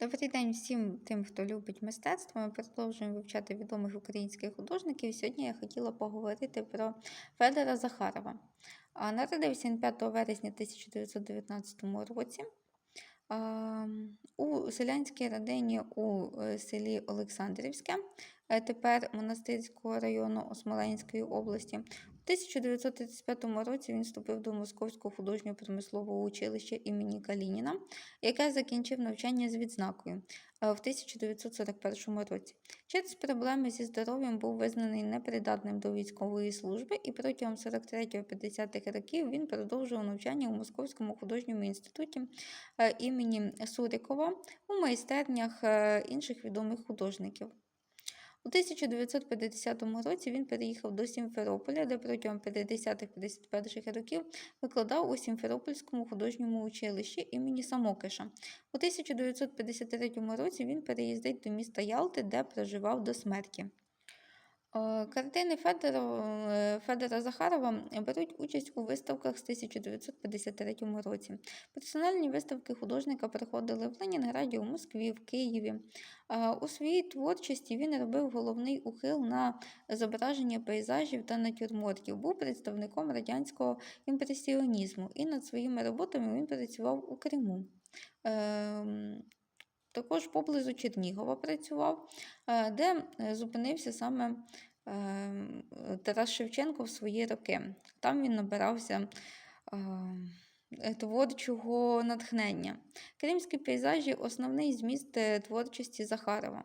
Добрий день всім тим, хто любить мистецтво. Ми продовжуємо вивчати відомих українських художників. Сьогодні я хотіла поговорити про Федора Захарова. Народився він 5 вересня 1919 році. У селянській родині у е, селі Олександрівське, тепер Монастирського району Смоленської області. У 1935 році він вступив до Московського художньо-промислового училища імені Калініна, яке закінчив навчання з відзнакою е, в 1941 році. Через проблеми зі здоров'ям був визнаний непридатним до військової служби, і протягом 43-50-х років він продовжував навчання у Московському художньому інституті е, імені Сурикова у майстернях е, інших відомих художників. У 1950 році він переїхав до Сімферополя, де протягом 50-51 років викладав у Сімферопольському художньому училищі імені Самокиша. У 1953 році він переїздить до міста Ялти, де проживав до смерті. Е, Картини Федора, е, Федора Захарова беруть участь у виставках з 1953 році. Персональні виставки художника проходили в Ленінграді, у Москві, в Києві. Е, У своїй творчості він робив головний ухил на зображення пейзажів та натюрмортів, був представником радянського імпресіонізму і над своїми роботами він працював у Криму. Ем, Також поблизу Чернігова працював, е, де е, зупинився саме ем, Тарас Шевченко в свої роки. Там він набирався е, творчого натхнення. Кримські пейзажі основний зміст творчості Захарова.